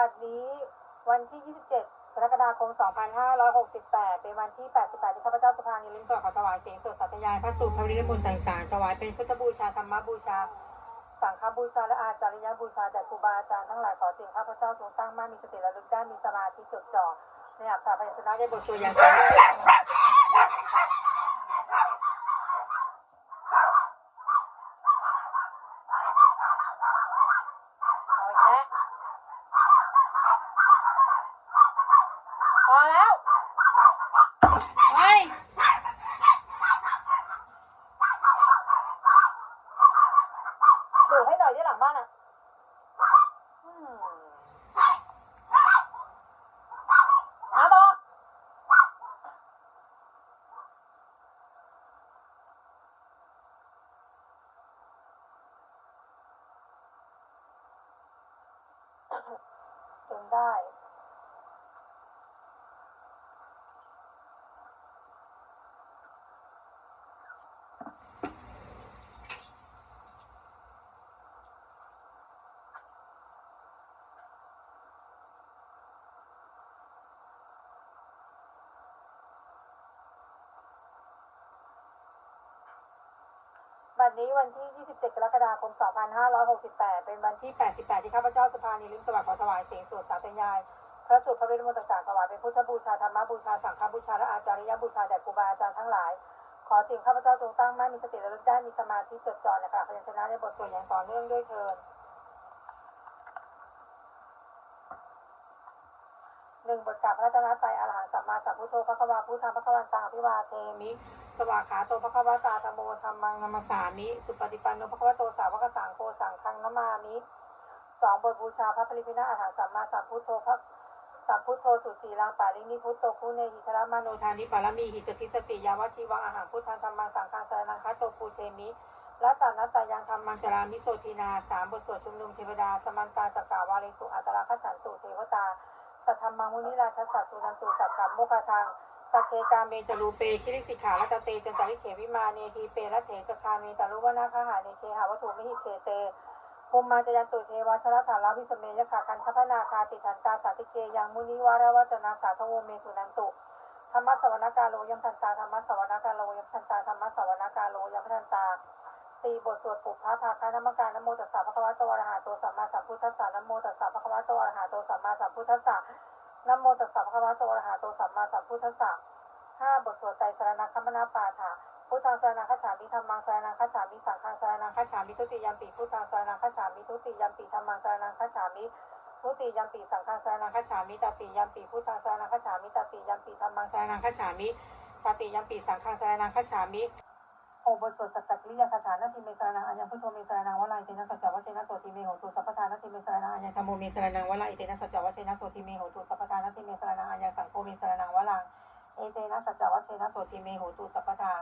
บัดนี้วันที่ 27 กรกฎาคม 2568 เป็นวันที่ 88 ที่ข้าพเจ้าสุภานิลิมสวดขอถวายเสียงสวดสัตยายพระสูตรพระวิริยมนต์ต่างๆ ถวายเป็นพุทธบูชาธรรมบูชา สังฆบูชาและอาจาริยบูชาแด่ครูบาอาจารย์ทั้งหลายขอสิ่งข้าพเจ้าจงตั้งมั่นมีสติระลึกได้มีสมาธิจดจ่อในอัตถาพยัญชนะได้บทสวดอย่างต่อเนื่องเอาอีกแล้วพอแล้วเฮ้ยดูให้หน่อยที่หลังบ้านอะอืมมาบอก จนได้ วันนี้วันที่ 27 กรกฎาคม 2568 เป็นวันที่ 88 ที่ข้าพเจ้าสภานีลิมสวัสดิ์ขอถวายเสียงสวดสาธยาย พระสูตรพระวิริยมนต์ต่างๆถวายเป็นพุทธบูชาธรรมบูชาสังฆบูชาและอาจาริยบูชาแด่ครูบาอาจารย์ทั้งหลาย ขอสิ่งข้าพเจ้าจงตั้งมั่นมีสติระลึกได้มีสมาธิจดจ่อในขณะพยัญชนะในบทสวดอย่างต่อเนื่องด้วยเทินหนึ่งบทกล่าพระรัตนตรัยอรหังสัมมาสัมพุทโธพระควาพุทธังพระควันตังอภิวาเทมิ สวากขาโตพระควตาธรรมโมธรรมังนามัสามิ สุปฏิปันโนพระควโตสาวกสังโฆสังฆังนามามิสองบทบูชาพระปริพิณอาหารสัมมาสัมพุทโธพระสัมพุทโธสุจีรังปารินิพุทโตคุเนหิทรมาโนทานิปารมีหิจติสติยาวชีวังอาหารพุทธังธรรมังสังฆังสรนังคัตโตปูเชมิและตานัตตายังธรรมังจรามิโสทีนาสามบทสวดชุมนุมเทวดาสมันตาจักกาวาเลสุอัตราคสันตุเทวตาสัทธรรมังมุนิราชสัตสุนันตุสัพพะโมคทัง สักเคกาเมจรูเปคิริสิกขาลัตเตจันตริเขวิมาเนทีเปรัตเถจคาเมตารุวนาคหาเนเคหาวัตถุมิหิเทเตภูมิมาจยันตุเทวาชรฐาลาวิสเมยขาคันทัพนาคาติทันตาสาติเกยังมุนิวารวัจนาสาทโวเมสุนันตุธรรมสวนกาโลยัมทันตาธรรมสวนกาโลยัมทันตาธรรมสวนกาโลยัมทันตาสี่บทสวดปุพพะภาคานมการนโมตัสสะภะคะวะโตอะระหะโตสัมมาสัมพุทธัสสะนโมตัสสะภะคะวะโตอะระหะโตสัมมาสัมพุทธัสสะ นโมตัสสะภะคะวะโตอะระหะโตสัมมาสัมพุทธัสสะห้าบทสวดไตรสรณคัมมนาปาฐาพุทธังสรณังคัจฉามิธรรมังสรณังคัจฉามิสังฆังสรณังคัจฉามิทุติยัมปิพุทธังสรณังคัจฉามิทุติยัมปิธรรมังสรณังคัจฉามิทุติยัมปิสังฆังสรณังคัจฉามิตติยัมปิพุทธังสรณังคัจฉามิตติยัมปิธรรมังสรณังคัจฉามิตติยัมปิสังฆังสรณังคัจฉามิ โอบทสวดสัตตกิริยาคาถานาทิเมสรณังอัญญพุทโธเมสรณังวลายเตนะสัจจวัชเชนะโสติเมโหตุสัพพทานาทิเมสรณังอัญญธรรมโมเมสรณังวลายเตนะสัจจวัชเชนะโสติเมโหตุสัพพทานาทิเมสรณังอัญญสังโฆเมสรณังวลังเอเตนะสัจจวัชเชนะโสติเมโหตุสัพพทา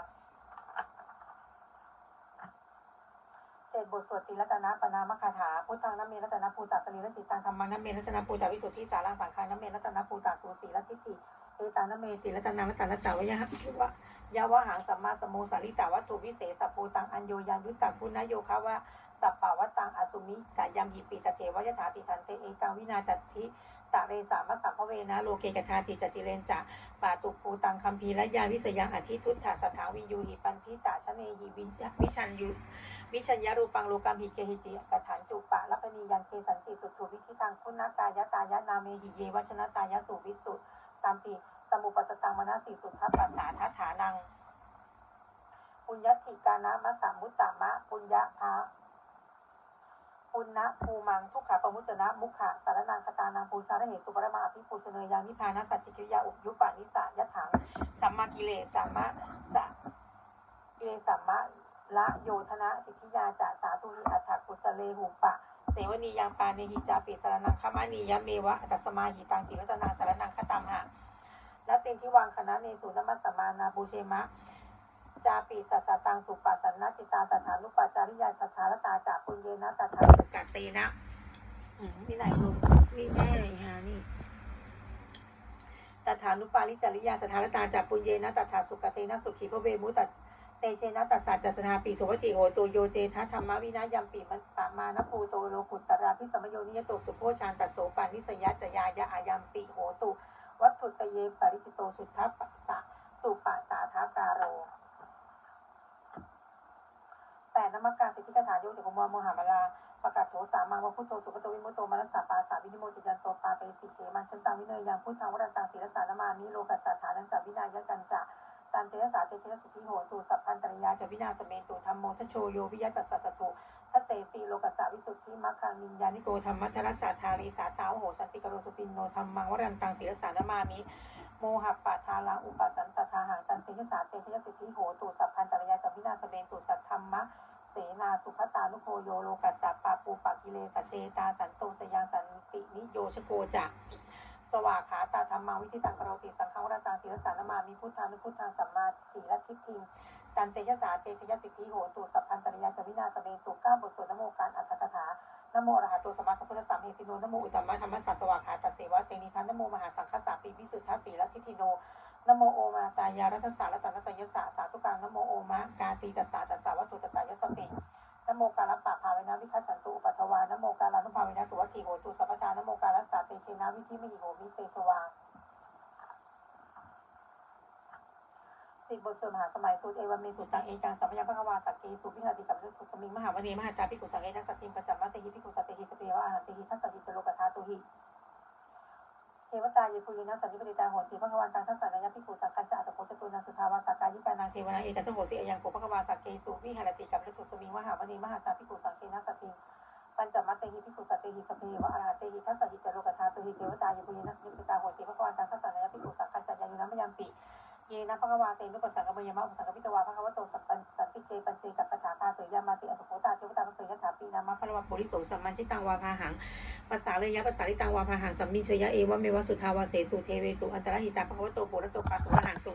เจ็ดบทสวดติรัตนะปนามคาถาพุทธังนัมเมรัตนะภูตาสรีรจิตังธรรมังนัมเมรัตนะภูตาวิสุทธิสารังสังฆานัมเมรัตนะภูตาสูสีรทิฏฐิเอตานัมเมติรัตนารัตนะตาวะยะหะคิวะ ยาวะหังสัมมาสมโมสาริตาวัตถุวิเศษสภูตังอัญโยยันยุตตังพุนโยคะวะสัปปะวัตตังอสุมิกายัมหิปิตเทวยถาติทันเตเอกังวินาจัตถิตะเรสามัสสัมภเวนะโลเกกทาติจติเรนจะปาตุภูตังคัมภีรยาวิสยังอธิทุตถาสถาวิยูหิปันทิตาชเนหิวิญญวิชันยุวิชัญญรูปังโลกัมหิเกหิจิกฐานจุปะรัปนียังเคสันติสุตถุวิธิตังคุณากายตายนาเมหิเยวัชนะตายสุวิสุตามปี สมุปสตังมนาสีสุทัพปัสสาทัฐานัง ปุญญติกานะมะสามุตตามะ ปุญญะภาปุณณภูมังทุกขะปมุจนะมุขะสารนังคตานังปูชาระเหตุสุปรมาอภิปูชเนยานิพานะสัจจิกิริยาอุปยุปปานิสายะถังสัมมากิเลสสัมมาสะกิเลสสัมมาละโยธนะสิทธิยาจะสาธุหิอัฏฐกุสเลหุปะเสวนียังปาเนหิจาปิสารนังขมานียะเมวะตัสมาหิตังติรัตนาสารนังคตัมหะ และเป็นที่วางคณะเนสุนมัสมานาบูเชมะจาปีสัสสะตังสุปัสสันนจิตาตถานุปัจจาริยาสถารตาจากปุญเยนะตถาสุกเตนะมีไหนลงมีแม่ฮะนี่ตถานุปาลิจาริยาสถารตาจากปุญเยนะตถาสุกเตนะสุขีพระเวมุตตเตเชนะตัสสะจัสนาปีโสวติโหโตโยเจทะธรรมวินายัมปีมันปะมานภูโตโลกุตตราพิสมโยนิยโตสุโพชานตัสโสปานิสยจยายะอายัมปีโหตุ วัตถุตเยปริจิโตสุทัปปะสะสุปะสาทาการโรแปดนมักการสิทธิกถาโยติกุมวโมหามาลาประกาศโถสามังวพุทโธสุปโตวิมุตโตมนัสสะปาสาวินิโมจิยันโตปาเปสิเขมันชันตังวิเนยยังพุทธังวรันตังศีลสานามานิโลกัสสะฐานันจัวินายกันจะตันเตยสาเตเทยสิทธิโหตุสัพพันตริยาจวินาสเมตุธรรมโมทโชโยวิยตัสสะส ตุทัสเสสีโลกัสสะวิสุทธิมัคคังนิยานิโกธรรมัทรสสะทารีสาตาวโหสันติกโรสุปินโนธรรมังวรันตังศีลสานามามิโมหะปะทาลังอุปสันตทาหังตันเตยสาเตเทยสิทธิโหตุสัพพันตริยาจวินาสเมตุสัทธรรมะเสนาสุขตานุโคโยโลกัสสะปาปูปะกิเลสเชตาสันโตสยังสันตินิโยชโกจักสวากขาตาธรรมังวิธิตังกโรติสังฆวรตังศีลสานามามีพุทธานุพุทธังสัมมาสีลทิฏฐิ ตันเตยสาเตชยสิทธิโหตุสัพพันตริยาจวินาสเมตุก้าบทสวดนโมการอัตถกถานโมอรหัตโตสัมมาสัมพุทธสสะเมสิโนนโมอุตตมะธรรมสสะสวากาตัสเสวะเตนิทันนโมมหาสังฆสาปีวิสุทธัสสีลทิฏฐิโนนโมโอมาตายารัตสารัตนตยสสาสาธุกังนโมโอมะกาตีตัสสาตัสสาวัตถุตตายสเปนโมกาลปะภาเวนะวิคัสสันตุอุปัทวานโมกาลานุภาเวนะสุวัตถิโหตุสัพพทานโมกาลัสสาเตเชนะวิธิมหิโหมิเตสวา สิบบทสวดมหาสมัยสุดเอวเมสุตังเอจังสัมยาภควาสักเกสุวิหาติกับฤทุสมิงมหาวเนมหาจาพิกุสังเอทัสสติมปัจจมัตเตหิพิกุสัตเตหิสเปวะอาหารเตหิทัสสติจโลกธาตุหิเทวตาเยปุยนะสันนิปติตาโหติพระกวันตังทัสสะนายพิภูสังกัญจะอัตโพจตุนังสุทาวาสากายิกานางเทวนาเอตัตโหสิอยังโกพระกวาสักเกสุวิหารติกับฤทุสมิงมหาวเนมหาจาพิกุสังเกนะสติปัญจมัตเตหิพิกุสัตเตหิสเปวะอาหารเตหิทัสสะหิจโลกธาตุหิเทวตาเยปุยนะสันนิปติตาโหติพระกวันตังทัสสะนายพิภูสังกัญจะยายุนะมยัมปิ เยนะพระกวาเตนุปัสสังกมยมะอุปสังกปิตวาพระกวโตสัพพันสันติเจปัญเจกับปะถาภาเสยามาติอสุโภตาเทวตาเสยยถาปีนามะพระวะโพธิโสสัมมันชิตังวาพาหังภาษาเลยยะภาษาลิตังวาพาหังสัมมิชยะเอวะเมวะสุทาวาเสสุเทเวสุอันตรหิตาภควโตโปรโตปาสุหังสุ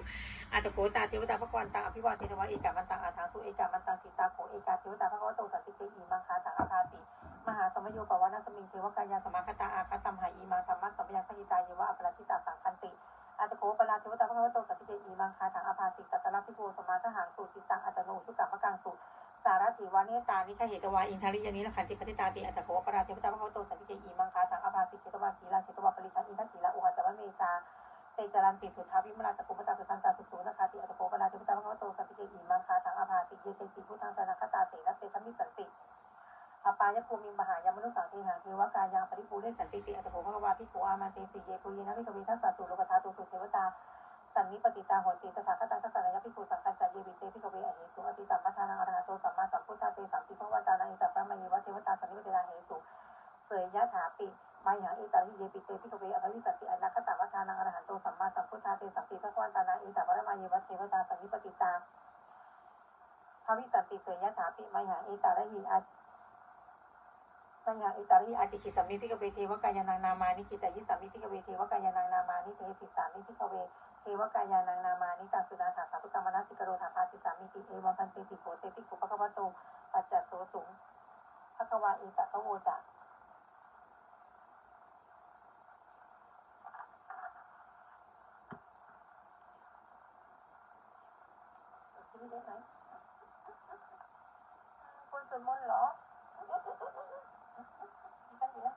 อาตโกตาเทวตาภควันตังอภิวาเทนวะเอกามันตังอาทังสุเอกามันตังติตาโขเอกาเทวตาภควโตสันติเตอีมังคาตังอาภาติมหาสมโยปวานาสมิงเทวกายาสมาคตาอาคตัมหาอีมังธรรมะสัมยังขยิตาเยวะอปราชิตาสังาตโกปลาเทวตาภควโตสันติเตอีมังคาตังอาภาติตัตตะพิโกสมาทหังสุจิตตังอัตโนสุกัมมะกังสุสารถีวานิตานิคเหตวาอินทาริยานิลขันติปฏิตาติอัตโขปราเทวตาพระวตโตสัพพิเจอีมังคาสังอภาสิกเจตวาขีลาเจตวาปริคันอินทศีลาอุหะจวะเมสาเตจารันติสุทธาวิมลาตะโกปตาสุตันตาสุสุนะคาติอัตโขปราเทวตาพระวโตสัพพิเจอีมังคาสังอภาสิเยเตติพุทธังสนาคตาเสนัสเตธมิสันติ อปายภูมิมหายามนุสังเทหังเทวกายังปริภูเรสันติติอัตโขภควาพิโกอามันเตสิเยปุยนะวิกเวทัสสะตุโลกธาตุสุเทวตาสันนิปติตาโหติตถาคตังทัสสะนายพิภูสังกัญจเยวิเตพิกเวอเหสุอติตัมมัทานังอรหัตโตสัมมาสัมพุทธาเตสัมปิภวันตานังอิตาพระมณีวะเทวตาสันนิปติตาเหสุเสยยะถาปิมาหังเอตาหิเยปิเตพิกเวอภวิสันติอนาคตามัทานังอรหันโตสัมมาสัมพุทธาเตสัมปิภวันตานังอิตาพระมณีวะเทวตาสันนิปติตาภวิสันติเสยยะถาปิมาหังเอตาหิอา สัญญาอิตาริอาจิกิสัมมิพิกเวเทวกายานังนามานิกิตายิสัมมิพิกเวเทวกายานังนามานิเทสิสามิพิกเวเทวกายานังนามานิตังสุนาถาสาธุกรรมนัสิกโรถาภาสิสามิติเอวังพันเตติโขเตติขุปะคะวะโตปัจจโสสุงภะคะวาเอตะคะโวจะคิดได้ไหมคุณสวดมนต์เหรอดีกันดีนะ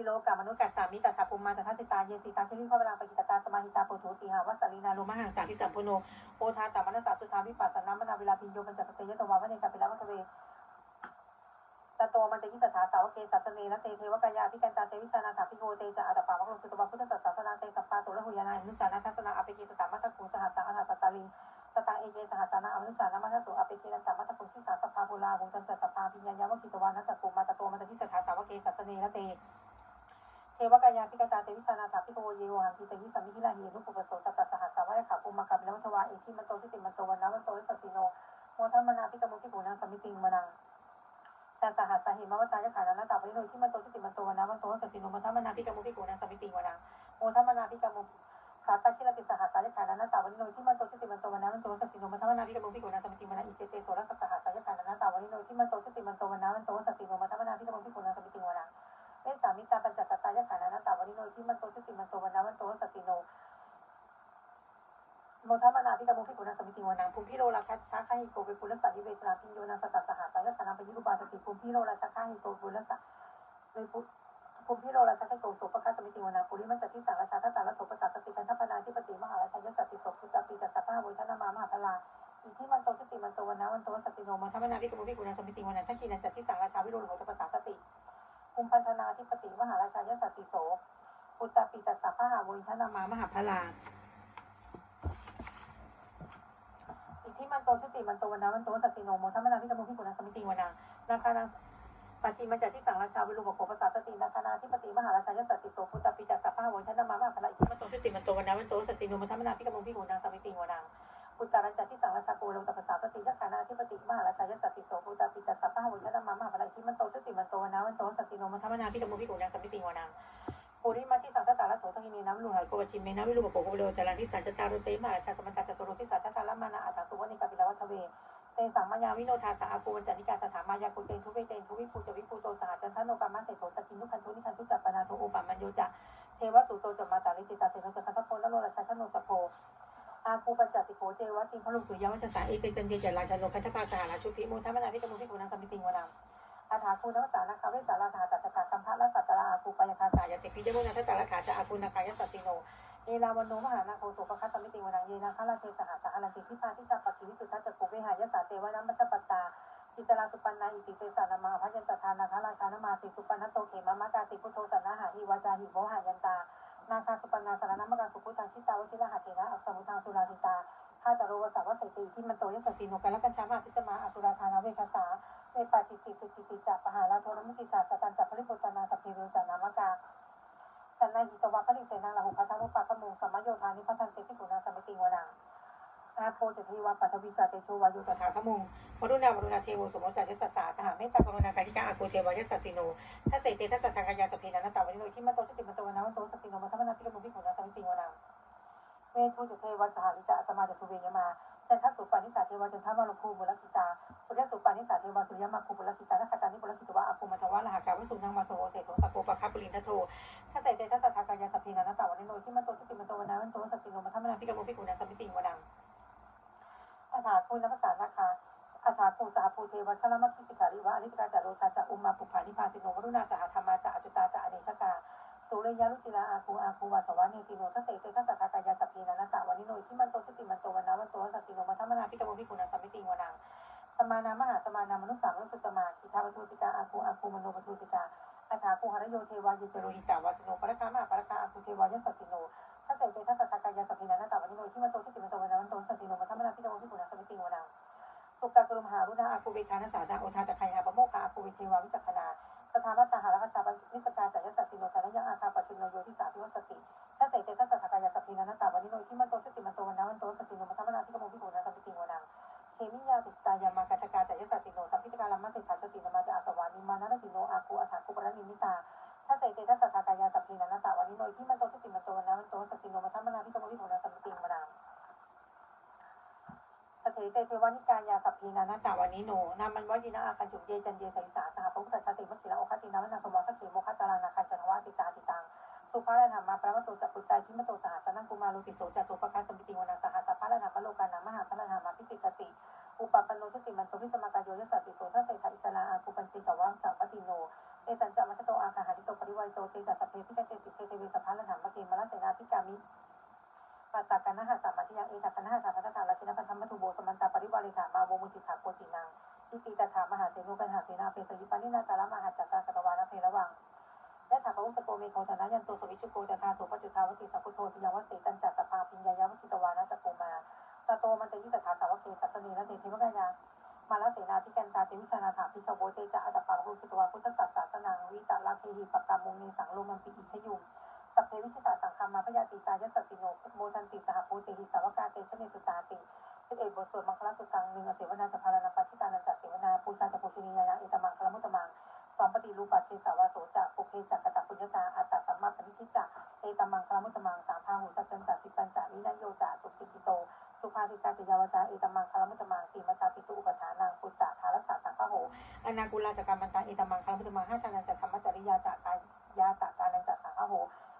สิโลกามนุษย์กัสสามิตัสสะปุมมาตัสสิตาเยสิตาเทลิข้าเวลาปกิตตาสมาหิตาโปโถสีหาวัสลีนาโลมหังสาพิสัมพุโนโอทาตามนัสสะสุทาวิปัสสนามนาเวลาพินโยปัญจสเตยตวาวเนกาปิลวัตเวตโตมันเตยิสถาสาวเกสัสเนนะเตเทวกายาพิกันตาเตวิสานาถาพิโกเตจะอัตปาวะโลสุตวะพุทธสัสนาเตสัพพาตุระหุยานาอนุสานาทัสนาอภิกิสตามัตตคุสหัสสังอนาสตาลิงสตังเอเกสหัสนาอนุสานามัตสุอภิกินันตมัตตคุสิสาสภาภูลาวุจันจะสภาปิญญายาวกิตวานัสกุมาตโตมันเตยิสถาสาวเกสัสเนนะเต เทวกายาพิกตาเตวิสานาถาพิโกเยวหังทิตยิสัมมิหิลาหินุปุปโสสัตตสหัสสาวะขาปุมากับแล้วทวาเอทิมันโตทิติมันโตวันนาวันโตวิสัสสิโนโมทัมมนาพิกมุทิปุนังสัมมิติงมนังชาสหัสสหิมวัตตายะขานานตาปริโนทิมันโตทิติมันโตวันนาวันโตวิสัสสิโนโมทัมมนาพิกมุทิปุนังสัมมิติงมนังโมทัมมนาพิกมุสาตคิลติสหัสสายะขานานตาปริโนทิมันโตทิติมันโตวันนาวันโตสัสสิโนโมทัมมนาพิกมุทิปุนังสมิติงมนังอิเจเตโสรสัสหัสสายะขานานตาปริโนทิมันโตทิติมันโตวันนาวันโตสัสสิโนโมทัมมนาพิกมุทิปุนังสมิติงมนัง เวสามิตาปัญจสัตตายะขานานาตาวริโนที่มันโตสติมันโตวันนาวันโตสัติโนโมทัมนาพิกามุพิกุณสมิติวนังภูมิพิโรราคัชชาคาหิโกเปปุลสันนิเวสนาพิโยนังสตัสสหาสังฆนาปยุรุปาสติภูมิพิโรราชคาหิโกปุลสัเวปุภูมิพิโรราชคาหิโกโสปคัสมิติวนังปุริมันจติสังราชาทัตตาลโสปสัสติกันทัปนาธิปติมหาราชยสัสติโสพุทธปีจัสสะพะโวยธนามามหาพลาอิทิมันโตทิติมันโตวันนาวันโตสัติโนมัทัมนาพิกามุพิกุณสมิติวนังทักขีนันจติสังราชาวิโรโหตปสสะสติ ภูมิพันธนาธิปติมหาราชยสัสติโสพุทธปีจัสสะพะโวยธนามามหาพลาอิทธิมันโตชุติมันโตวันนามันโตสัตติโนโมทัมนาพิกมุพิกุณสมิติวนานาคานังปัจจิมัจจที่สังราชาวิรุปโภภาษาสตินาคานาธิปติมหาราชายสัตติโสพุทธปิจัสสะพะวันชนะมามหาพลาอิทธิมันโตชุติมันโตวันนามันโตสัตติโนโมทัมนาพิกมุพิกุณสมิติวนา พุทธารัญจที่สังราชาโกลงตปัสสาษาสตินาคานาธิปติมหาราชายสัตติโสพุทธปิจัสสะพะวันชนะมามหาพลาอิทธิมันโตชุติมันโตนนามันโตสัตติโนโมทัมนาพิกมุพิกุณสมิติวนาปุริมาที่สังฆตาลโสทังนีน้ำลุหัยโกวชิมเมนะวิรุปโกโกโลจารันที่สันจตารุเตมหาชาสมันตาจตุรุที่สัจตาลมานาอัตสุวรรณิกาปิลวัฒเวเตสังมายาวิโนทาสาอากูวันจันิกาสถามายากุเตนทุเวเตนทุวิภูจวิภูโตสหจันทโนกามาเสโตตะกินุคันทุนิคันทุจัปนาโทอุปามันโยจะเทวสุโตจมาตาลิจิตาเสนจัคัตโพนโลราชาชโนสโพอาคูป จจติโพเจวะติงพลุสุยาวัชสาเอเตจันเดจราชาโลคัตถาสหราชุพิโมทัมนาพิกมุพิกุณสมิติงวนาอาถาคูนัสสานาคาเวสาราสหตัสสะกัมภะละสัตตระอาคูปยคาสายติพิจโมนาทัตตะละขาจะอาคูนาคายสัตติโนเอลาวันโนมหานาโคสุปคัสสมิติงวนังเยนะคาราเทสหาสหลันติทิพาทิจาปกิวิสุทธะจักกุเวหายสาเตวะนัมมัสปตาจิตราสุปันนาอิติเตสานามาพยัญตทานาคาราชานามาสิสุปันนโตเขมะมะกาสิพุทโธสันนาหาหิวาจาหิโมหายันตา นาคาสุปันนาสารนามกาสุพุตังชิตาวชิระหะเทนะอัสสมุทังสุราติตา ข้าตโรวสาวเสติที่มันโตยสัสสิโนกันและกันชามาพิสมาอสุราธานาเวคสาเวปาจิติสุจิติจักปหาลาโทรมิติสาสตันจักพลิปุตนาสัพพิรุจานามกาสันนาหิตวะพลิเสนาลาหุพัทธานุปะมุงสัมมโยธานิพัทันเตปิกุณาสมิติวนังอาโพจทีวะปัทวิสาเตโชวายุตถาขมุงวรุณาวรุณาเทโวสมจัจยสัสสาสหาเมตตากรุณาการิกาอาโกเทวายสัสสิโนทัสเสเตทัสสัทธังกายาสเพนันตาวันโนที่มันโตสติมันโตวนาวันโตสติโนมัทมนาพิกมุพิกุณาสมิติวนัง เวทุจเทวัสหาริจะสมาจตุเวยมาจันทสุปานิสาเทวจันทมาลคูบุลกิตาสุริยสุปานิสาเทวสุริยมาคูบุลกิตานักตานิบุลกิตวะอาภูมัทวะลหากาวิสุนังมาโสเสโตสโกปะคาปุลินทโทถ้าใส่ใจถ้าสัทากายาสพีนันตาวันโนที่มันโตสติมันโตวันนาวันโตสติโนมันทำนาพิกามุพิกุณาสัมปิติวนังอาถาคุณนักภาษานะคะอาถาคูสาภูเทวัชลมัคคิสิการิวะอนิกาจารุชาจะอุมมาปุภานิพาสิโนวรุณาสหธรรมาจะอจุตาจะอเนชกาสุริยาลุจิลาอาคูอาคูวาสวานิสิโนถ้าเสเตถ้าสัทาก นตาวันโนที่มันโตสติมันโตวันนาวันโตสติโนมันทำนาพิกามุพิกุณาสัมมิติวนังสมานามหาสมานามนุสสามนุสุตมาคิทาปทุสิกาอาคูอาคูมโนปทุสิกาอาถาภูหรโยเทวายเจโรหิตาวาสโนปรคามาปรคาอาคูเทวายสัสสิโนถ้าเสกเตทัสสะกายาสพินานาตาวันนิโนที่มันโตที่ติมันโตวันนะวันโตสัสสิโนมันทำมนาพิจารณาพิกุณาสัมมิติวนังสุกากรุมหารุณาอาคูเวทานาสาสาโอทาตะไคหาปโมคาอาคูเวเทวาวิจักขณาสถาบัตตาหารักษานิสกาจายสัสสิโนสารยังอาคาปัจจุโนโยทิสาพิวัสติ ถ้าเสกเตทัสสกายาสพินานตาวันนิโนที่มันโตที่ติมันโตวันนั้นโตสัสสิโนมัทมนาพิจารณาพิกุณาสมิติวนังเขมิยาติตายามากาตกาจายสัสสิโนสัมพิจการัมมาเสถาสตินามาจาอาสวานิมานารติโนอาคูอาถาคุปรณิมิตาถ้าเสกเตทัสสากายาสัพพินันตาวันนี้โนที่มันโตสติมันโตวันนั้นมันโตสติโนมัทมนาพิจารณาพิจารณาสัมปติมนามสเถเตเทวานิกายาสัพพินันตาวันนี้โนนามันวจินะอาคันจุเยจันเยสสาสหพระพุทธชาติมัคคิลาโอคตินาวันนาสมอง สุภาระธรรมาพระมโตจักปุตาทิมโตสหัสนังกุมาลุติโสจัสุปคัสสมิติวนาสหัสพระธรรมโลกานามหาพระธรรมพิติกติ อุปปันโนสติมันโตพิสมากายโยยสัสสิโสทัสเสถาอิสลาอาคุปัญจิกวังสัมปติโนเอสันจะมัชโตอาคาหาริโตปริวัยโตเตจัสสเพพิกเตสิเตเตเวสภาลถามปะเกมละเสนาพิกามิปัสสะกันนะหะสัมมาทิยังเอตักันนะหะสัมพัทธาลาชินะพันธมัตุโบสมันตาปริวาริถามาโวมุติถาโกตินังทิติตถามหาเสนุกันหาเสนาเปสยิปานินาตาลมหาจัก เมโคธนายันโตสวิชุโกตถาสุปจุทาวติสัพพุโทสยังวัสเสตันจัสสภาพิญญายวติตวานะจักโกมาตโตมันเตยิสถาสาวเกสัสนีนะเตเทวกายามาลเสนาธิกันตาเตวิชานาถาพิขโวเตจะอัตปังรูสิตวาพุทธศาสสนังวิตาลาเคหิปกามุงนีสังโลมันปิอิชยุงสัพเพวิชิตาสังคามาพยาติตายสัสสิโนโมทันติสหภูเตหิสาวกาเตชเนสุตาติสิบเอ็ดบทสวดมังคลสุตังหนึ่งเสวนาจะพารณปัจจิตานันจัเสวนาปูชาจะปูชินียาเอตมังคลมุตมัง สองปฏิรูปัตเทสาวาโสจะปุเพจักกตปุญญตาอัตตสัมมาปณิทิจักเอตมังคลมุตมังสามพาหุสัจจันจัสิปัญจวินัยโยจะสุขิติโต สุภาสิตาปิยาวจาเอตมังคลมุตมังสีมัตาปิตุอุปทานังปุจจาทารัสสะสังฆโหอนากุลาจักรรมันตาเอตมังคลมุตมังห้าทานันจัธรรมจริยาจักายาจักานันจัสังฆโห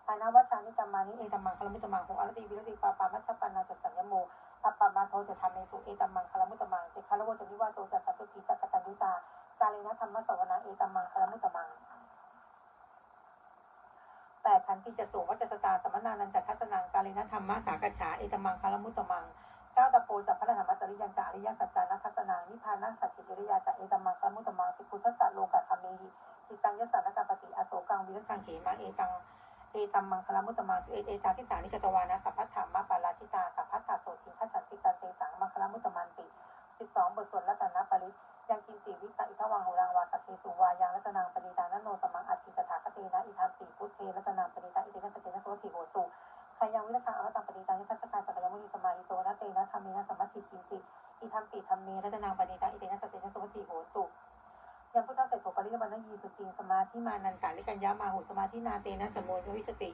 อานาวัชานิกรรมานิเอตมังคลมุตมังโหอรติวิรติปาปามัชปันนาจัสสัญญโมตัปปะมาโทจะทำเมสุเอตมังคลมุตตมังเจคารโวจะนิวาโตจะสัตตุกิจักตันยุตากาเลนะธรรมสวนาเอตัมมังคลมุตตมังแปดขัน ติจะสูงวัจสตาสมนานันจัทัสนังกาเลนะธรรมะสากฉาเอตมังคลมุตตมังเก้าตะโปจัพพะธรรมจริยังจาริยสัจจานัทัสนังนิพานัสสัจจิริยาจะเอตมังคลมุตตมังสิพุทธสัจโลกะธรรมเมหิจิตังยสันกัปปติอโศกังวิรชังเขมาเอตังเอตัมมังคลมุตตมังเอเอตาทิสานิกตวานะสัพพัทธามาปาราชิตาสัพพัทธาโสทิทัสสันติกันเตสังมังคลมุตตมันติสิบสองบทสวดรัตนปริยังกินติวิตาอิทวังโหรังวาสักเคสุวายังรัตนังป มติพุทเทรัตนังปณิตาอิเตนะสเตนะโสติโหตุใครยังวิรคังอวตังปณิตานิทัสกาสักยมุนีสมาหิโตนะเตนะธรรมเมนะสมัติกินติอิทัมติธรรมเมรัตนังปณิตาอิเตนะสเตนะโสติโหตุยังพุทธเสกโถปริยวันนยีสุติงสมาธิมานันตาลิกัญญามาหุสมาธินาเตนะสมโมวิสติ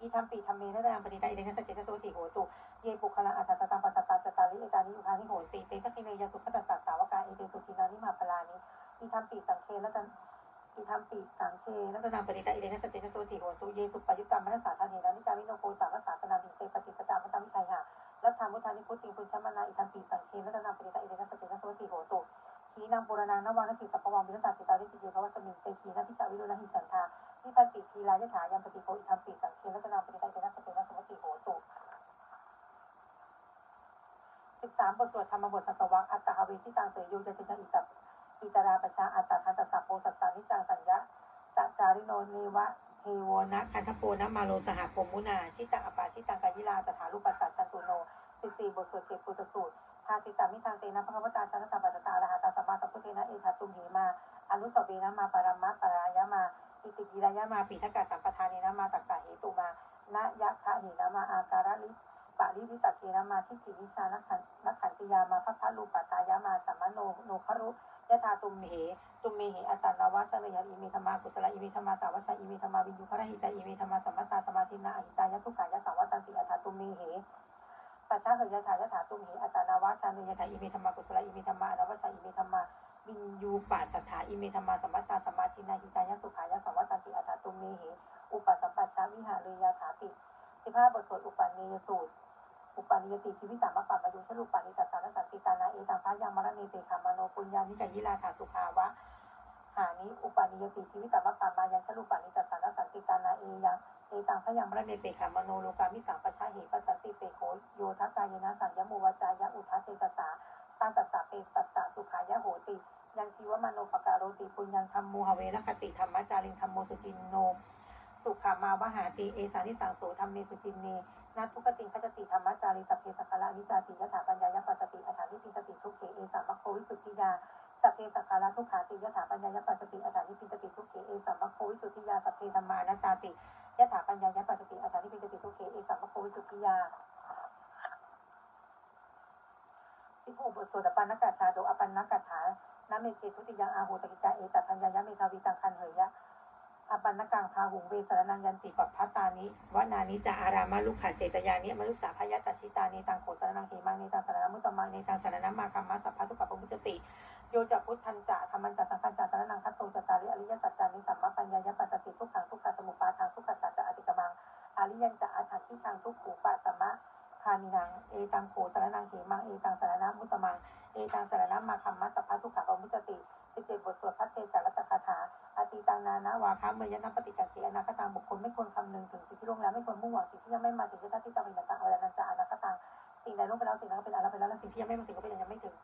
อีทำปีทำเมนะนามปณิตาอิเดนะสเจนะโสติโหตุเยปุคละอัตสตังปัสสตาจตาลิเอตานิยุคานิโหติเตทักิเนยสุขตัสสะสาวกาเอเตสุทินานิมาพลานิอีทำปีสังเคแล้วกัน อีทำปีสังเคแล้วก็นามปณิตาอิเดนะสจเจนะโสติโหตุเยสุปยุตตามนัสสาธาเนนะนิจามิโนโกสามสาสนามิเตปฏิปตามตมิไทหะรัฐามุทานิพุทธิพุทธมนาอีทำปีสังเคแล้วก็นามปณิตาอิเดนะสจเจนะโสติโหตุขีนางปุรนางนวานติสัพพวังวิรตาสิตาลิจิเยภวสมิงเตขีนาพิจาวิรุณหิสันทานิพันติทีลายถายัมปฏิโกอิธรรมปิสังเครัตนาปฏิไตเจนะสเตนะสวัติโหตุสิบสามบทสวดธรรมบทสัสวังอัตตาเวทิตังเสยโยจะจิตังอิตั อิตราประชาอัตตาทันตสัพโปสัสสานิจังสัญญาตัจาริโนเนวะเทโวนะคันทโปนะมาโลสหปมุนา ชิตังอปาชิตังกายิลาตถาลุปัสสัสันตุโนสิบสี่บทสวดเกปุตสูตรทาสิตามิทางเตนะพระคัมภตาชนะตาปัสตาอรหัตาสัมมาสัมพุเทนะเอทัตุมเหมาอนุสเวนะมาปารมะปารายะมาอิติกิรายะมาปีทกะสัมปทาเนนะมาตักกะเหตุมานะยะคะเหนะมาอาการะลิปะริวิตะเกนะมาทิฏฐิวิชานักขันนักขันติยามาพัพพะลูปตายะมาสัมมโนโนครุ ยะธาตุมเหตุมเมเหอัตตานาวะชะเลยะอิเมธรรมากุศลอิเมธรรมาสาวัชอิเมธรรมาวิญญูคระหิตาอิเมธรรมาสัมมตาสมาธินาอหิตายะทุกขายะสังวัตันติอัตถาตุมเมเหปัจฉาเหยถายะถาตุมเหอัตตานาวาชานุยถาอิเมธรรมากุศลอิเมธรรมาอนาวชอิเมธรรมาวินยูปัสสถาอิเมธรรมาสัมมัตตาสมาธินาหิตายะสุขายะสังวัตันติอัตถาตุมเมเหอุปสัมปัชชาวิหารยาถาติสิบห้าบทสวดอุปาเนยสูตร อุปานิยติชีวิตสามปัปมายุชลุปานิตัสสารสันติตานาเอตังพายังมรณเนเตคามโนปุญญานิกายิลาถาสุขาวะ หานิอุปานิยติชีวิตสามปัปมายังชลุปานิตัสสารสันติตานาเอยังเอตังพยังมรณเนเปขามโนโลกามิสังปชาเหปัสสันติเปโคโยทักกายนะสัญญโมวจายะอุทัสเตตสาตังตัสสะเปตัสสะสุขายะโหติยังชีวมโนปการโรติปุญญังธรรมโมหเวรคติธรรมจาริงธรรมโมสุจินโน สุขามาวหาติเอสานิสังโสธรรมเมสุจินเน นัทุกติขจติธรรมจาริสัพเพสักการะนิจาติยถาปัญญายปัสสติอัฏฐานิพิสติทุกเขเอสามัคโควิสุทธิยาสัพเพสักการะทุกขาติยถาปัญญายปัสสติอัฏฐานิพิสติทุกเขเอสามัคโควิสุทธิยาสัพเพธรรมานัตาติยะถาปัญญายปัสสติอัฏฐานิพิจติทุกเขเอสัมมโควิสุทธิยาสิบหกบทสวดปันนกาชาโดอปันนกาถานาเมเกทุติยังอาหูตกิจาเอตัพัญญายเมทาวิตังคันเหยะ อปันนกังพาหุงเวสรนังยันติปัปพัตานิวนานิจาอารามาลุขาเจตยานิมนุสสาพยาตชิตานิตังโขสรนังเหมังนิตังสรณมุตตมังนิตังสรณมาคัมมัสสัพพะทุกขปมุจติโยจะพุทธันจะธรรมันจะสังฆันจะสรนังคัตโตจตาริอริยสัจจานิสัมมาปัญญายปัสสติทุกขังทุกขสมุปาทางทุกขสัจจะอติกมังอาริยันจะอาถรรพ์ที่ทางทุกขูปะสมะคามินังเอตังโขสารนังเหมังเอตังสารนามุตตมังเอตังสารนามาคัมมัสสะพะทุกขะปมุจติ นานาวาคะเมยนะปฏิกังเกอนาคตังบุคคลไม่ควรคำนึงถึงสิ่งที่ล่วงแล้วไม่ควรมุ่งหวังสิ่งที่ยังไม่มาถึงที่ที่ตังเป็นตังอรนันจะอนาคตังสิ่งใดล่วงไปแล้วสิ่งนั้นก็เป็นอรไปแล้วและสิ่งที่ยังไม่มาถึงก็เป็นยังไม่ถึง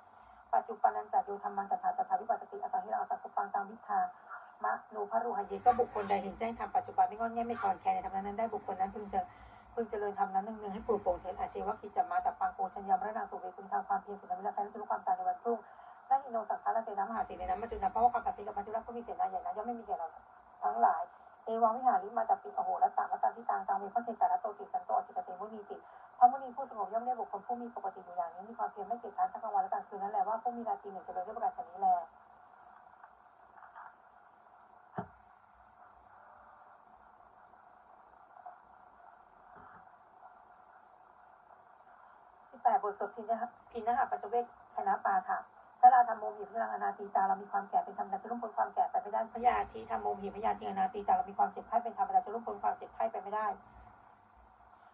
ปัจจุบันนันจะโยธรรมังตถาตถาวิปัสสติอสังหิราอสังคุปังตังวิทามะโนพรุหเยก็บุคคลใดเห็นแจ้งธรรมปัจจุบันไม่งอนแง่ไม่คลอนแคลนในธรรมนั้นได้บุคคลนั้นพึงจะพึงเจริญธรรมนั้นหนึ่งๆให้ปลูกโป่งเถิดอาชีวะกิจจมาตัปังโกชัญญามรณังสุเวพึงทำความเพียรสินั้นและใคร มีแก่เราทั้งหลายเอวังวิหาริมาตปิโอโหรัตตามตตาที่ตังตังเวพระเทการะโตติสันโตอจิกเตมุนีติพระมุนีผู้สงบย่อมได้บุคคลผู้มีปกติอยู่อย่างนี้มีความเพียรไม่เกียจคร้านทั้งกลางวันและกลางคืนนั่นแหละว่าผู้มีราตรีหนึ่งเจริญด้วยประการชนี้แลสิบแปดบทสวดพินนะพินนะหะปัจจเวกคณะปาถะ สาราธรรมโมหิพลังอนาตีตาเรามีความแก่เป็นธรรมดาจะร่วมพ้นความแก่ไปไม่ได้พยาธิธรรมโมหิพยาธิอนาตีตาเรามีความเจ็บไข้เป็นธรรมดาจะร่วมพ้นความเจ็บไข้ไปไม่ได้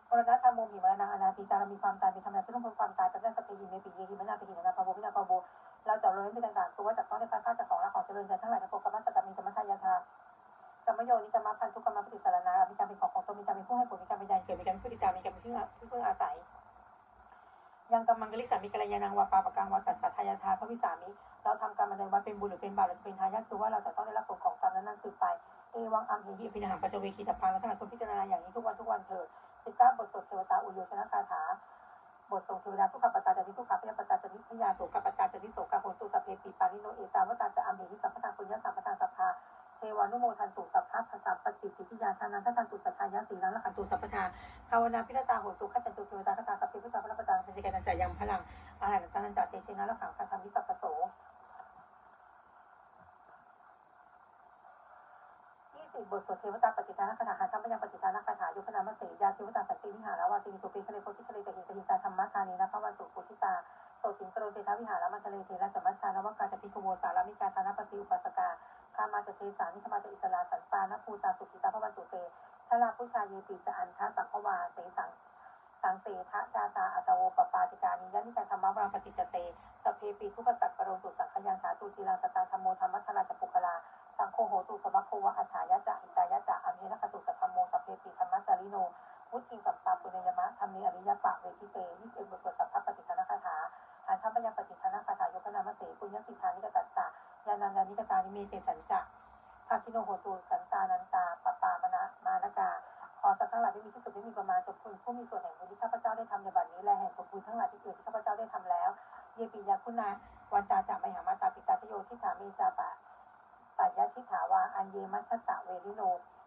มรณะธรรมโมหิมรณะอนาตีตาเรามีความตายเป็นธรรมดาจะร่วมพ้นความตายไปไม่ได้สพเพยิเมปิเยหิมนาปิหิมนาปะโบพินาปะโบเราจะเลยไม่ต่างๆตัวจากต้องได้พระข้าจากของและของเจริญใจทั้งหลายทั้งปวงกรรมสกรรมมีกรรมทายาทากรรมโยนิกรรมพันธุกรรมปฏิสารนามีการเป็นของของตนมีการเป็นผู้ให้ผลมีการเป็นยานเกิดมีการเป็นผู้ติดตามมีการเป็นที่พึ่งอาศัย ยังกำมังกลิสามีกัลยาณังวาปาปะกังวาตัสสะทายาทาพระวิสามิเราทำกรรมอันใดว่าเป็นบุญหรือเป็นบาปเราจะเป็นทายาทคือว่าเราจะต้องได้รับผลของกรรมนั้นนั้นสืบไปเอวังอัมเหหิพินหังปัจเวคีตพังและทั้งหลายคนพิจารณาอย่างนี้ทุกวันทุกวันเถิดสิบเก้าบทสวดเทวตาอุโยชนะคาถาบททรงเทวดาทุกขปตาจาริทุกขพยาปตาจาริพยาโสกปตาจาริโสกโหตุสัพเพปีปานิโนเอตาวตาจะอัมเหหิสัมปทานปุญญสัมปทานสัพพา วานุโมทันตุสัพพะภาษาปฏิสิทธิยาทานันทันตุสัทธายะสีนังละขันตุสัพพทาภาวนาพิรตาโหตุขัจจตุเทวตาคตาสัพเพพุทธาพระปตาเป็นจิกันจัยยังพลังอาหารตันจัตเตชินะละขังคาธรรมิสัพพโสยี่สิบบทสวดเทวตาปฏิทานคาถาหาธรรมยังปฏิทานคาถายุพนามเสยาเทวตาสันติวิหารวาสินิโตเปคะเลโพธิคะเลตหิตหิตาธรรมะทานีนะพระวันตุปุชิตาโสติงกโรเตทาวิหารมัทะเลเทระจัมมัชชานวกาจพิคุโวสารามิกาธานปฏิอุปัสกา คามาจะเทสานิธมาจะอิสลาสันตานภูตาสุขิตาพระวันตุเตชลาพุชาเยติจะอันทะสังฆวาเสสังสังเสทะชาตาอัตโวปปาติกานิยนิการธรรมะวรังปฏิจเตสเพปีทุกสักกโรตุสังขยังสาตุจีรังสตาธรรมโมธรรมัทราจปุคลาสังโฆโหตุสมัคโควะอัฏฐายะจะอิตายะจะอเมรคตุสัทธรรมโมสเพปีธรรมะจาริโนวุฒิสัมปาปุเนยมะธรรมีอริยปะเวทิเตยิสเอบทสวดสัพพปฏิทานคาถาอันทัพพยังปฏิทานคาถายกนามเสปุญญสิทธานิกตัสสะ ยานันยานิกตานิเมเตสัญจะภาคิโนโหตุสันตานันตาปปามนะมานกาขอสักทั้งหลายที่มีที่สุดไม่มีประมาณจงคุณผู้มีส่วนแห่งบุญที่ข้าพเจ้าได้ทำในบัดนี้และแห่งผลบุญทั้งหลายที่เกิดที่ข้าพเจ้าได้ทำแล้ว เยปิยาคุณาวันตาจะไมหามาตาปิตาทโยทิสามีจาปะปัญญาทิถาวาอันเยมัชตะเวริโน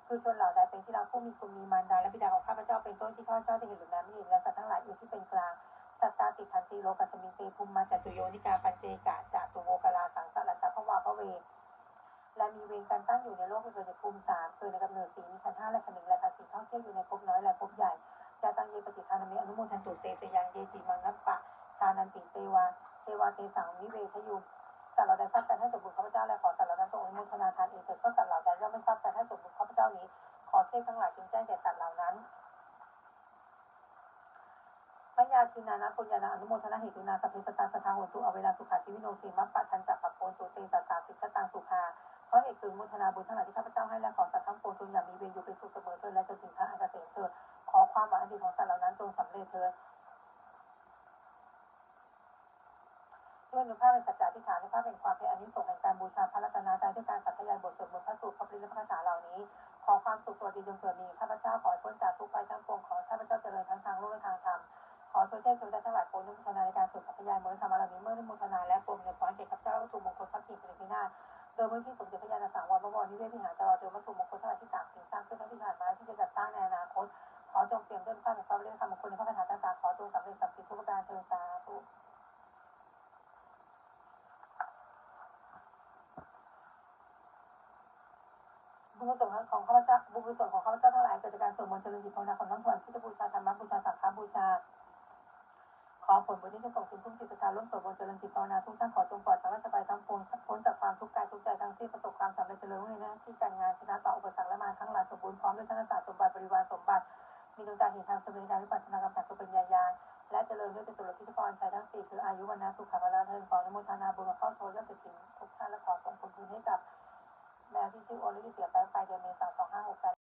คือชนเหล่าใดเป็นที่เราผู้มีคุณมีมารดาและบิดาของข้าพเจ้าเป็นต้นที่ข้าพเจ้าได้เห็นหรือน้ำไม่เห็นและสัตว์ทั้งหลายอื่นที่เป็นกลางสัตตาติทันติโลกัสมินเตภูมิมาจตุโยนิกาปัญเจกะจตุโวกลาส วาพระเวและมีเวรการตั้งอยู่ในโลกเป็นเกิดในภูมิสามเกิดในกำเนิดสีมีคันห้าและคันหนึ่งและคันสี่ท่องเที่ยวอยู่ในภพน้อยและภพใหญ่จาตังเยปฏิทานเมอนุโมทันตุเตเสยังเยจิมังนัปปะชานันติเตวาเทวาเตสังวิเวทยุสัตว์เหล่าใดทราบการให้สมบูรณ์ข้าพเจ้าและขอสัตว์เหล่านั้นจงอนุโมทนาทานเองเถิดก็สัตว์เหล่าใดย่อมไม่ทราบการให้สมบูรณ์ข้าพเจ้านี้ ขอเทพทั้งหลายจึงแจ้งแก่สัตว์เหล่านั้นมยาชินานะปุญญานาอนุโมทนาเหตุนาสัพเพสตาสทาโหตุอเวลาสุขาชีวิโนสีมัปปะทันจัป ปะโคนตุเตสัสสาสิกตังสุภาเพราะเหตุคือมุทนาบุญทั้งหลายที่ข้าพเจ้าให้และขอสัตว์ทั้งปวงจงอย่ามีเวรอยู่เป็นสุขเสมอเถิดและจนถึงพระอันเกษมเถิดขอความหวังอันดีของสัตว์เหล่านั้นจงสำเร็จเถิดด้วยนุภาพเป็นสัจจะที่ฐานนุภาพเป็นความเป็นอนิสงส์แห่งการบูชาพระรัตนตรัยด้วยการสัตยายบทสวดมนต์พระสูตรพระปริและพระคาถาเหล่านี้ ขอความสุขสวัสดีจงเกิดมีข้าพเจ้าขอให้พ้นจากทุกข์ไปทั้งปวงขอข้าพเจ้าเจริญทั้งทางโลกและทางธรรม อช่วยเทพเทวดาทั้งหลายโปรดนุโมทนาในการสวดสัพยายมนต์ธรรมเหล่านี้เมื่อนุโมทนาและปรดเงินขอให้แก่ข้าพเจ้าวัตถุมงคลพระเกียรติพินาศโดยเมื่อที่สมเด็จพระญาณสังวรบวรนิเวศวิหารตลอดจนวัตถุมงคลทั้งหลายที่สางสิ่งสร้างขึ้นทั้งที่ผ่านมาที่จะจัดสร้างในอนาคตขอจงเปลี่ยนด้วยพระแห่งความเรื่อคำมงคลในพระคาถาต่างๆขอจงสำเร็จสัมสิทุกประการเทินสาธุบุญกุศลของข้าพเจ้าบุญกุศลของข้าพเจ้าทั้งหลายเกิดจากการสวดมนต์เจริญจิตภาวนาของน้ำถวายพุทธบูชาธรรมบูชาสังฆบูชา ผลบุญที่จะส่งถึงทุกกิจการร่วมสวดมนต์เจริญจิตภาวนาทุกท่านขอจงปลอดจากราชภัยทั้งปวงพ้นจากความทุกข์กายทุกใจทั้งสิ้นประสบความสำเร็จเจริญรุ่งเรืองในหน้าที่การงานชนะต่ออุปสรรคและมารทั้งหลายสมบูรณ์พร้อมด้วยธนศาสตร์สมบัติบริวารสมบัติมีดวงตาเห็นทางสมิการวิปัสสนากรรมฐานสุปัญญายาและเจริญด้วยจตุรพิธพรชัยทั้งสี่คืออายุวันนะสุขภาระเทินขออนุโมทนาบุญมาเข้าโทยอดสิทินทุกท่านและขอส่งผลบุญให้กับแมวที่ชื่อโอลิวิเสียไปปเดือนเมษายน2568